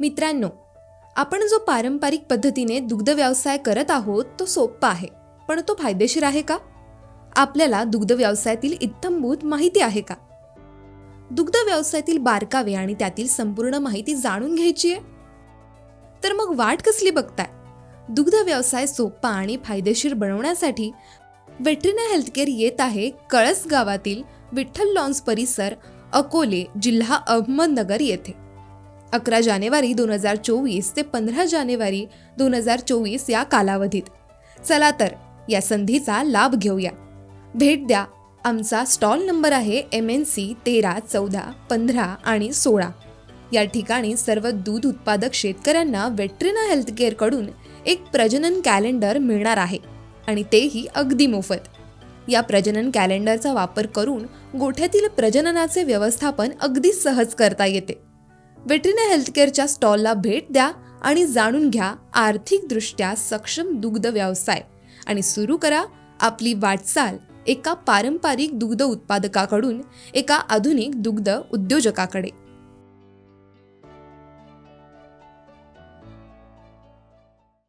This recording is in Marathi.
मित्रांनो आपण जो पारंपरिक पद्धतीने दुग्ध व्यवसाय करत आहोत तो सोपा आहे. पण तो फायदेशीर आहे का? आपल्याला दुग्ध व्यवसायातील इत्थंभूत माहिती आहे का? दुग्ध व्यवसायातील बारकावे आणि त्यातील संपूर्ण माहिती जाणून घ्यायची आहे? तर मग वाट कसली बघताय? दुग्ध व्यवसाय सोपा आणि फायदेशीर बनवण्यासाठी वेटरिना हेल्थकेअर येत आहे कळस गावातील विठ्ठल लॉन्स परिसर अकोले जिल्हा अहमदनगर येथे. अकरा जानेवारी दोन हजार चोवीस ते पंधरा जानेवारी दोन हजार चोवीस या कालावधीत. चला तर या संधीचा लाभ घेऊया. भेट द्या. आमचा स्टॉल नंबर आहे एम एन सी तेरा चौदा पंधरा आणि सोळा. या ठिकाणी सर्व दूध उत्पादक शेतकऱ्यांना वेटरिना हेल्थकेअरकडून एक प्रजनन कॅलेंडर मिळणार आहे आणि तेही अगदी मोफत. या प्रजनन कॅलेंडरचा वापर करून गोठ्यातील प्रजननाचे व्यवस्थापन अगदी सहज करता येते. वेटरिनरी हेल्थकेअरच्या स्टॉलला भेट द्या आणि जाणून घ्या आर्थिकदृष्ट्या सक्षम दुग्ध व्यवसाय. आणि सुरू करा आपली वाटचाल एका पारंपरिक दुग्ध उत्पादकाकडून एका आधुनिक दुग्ध उद्योजकाकडे.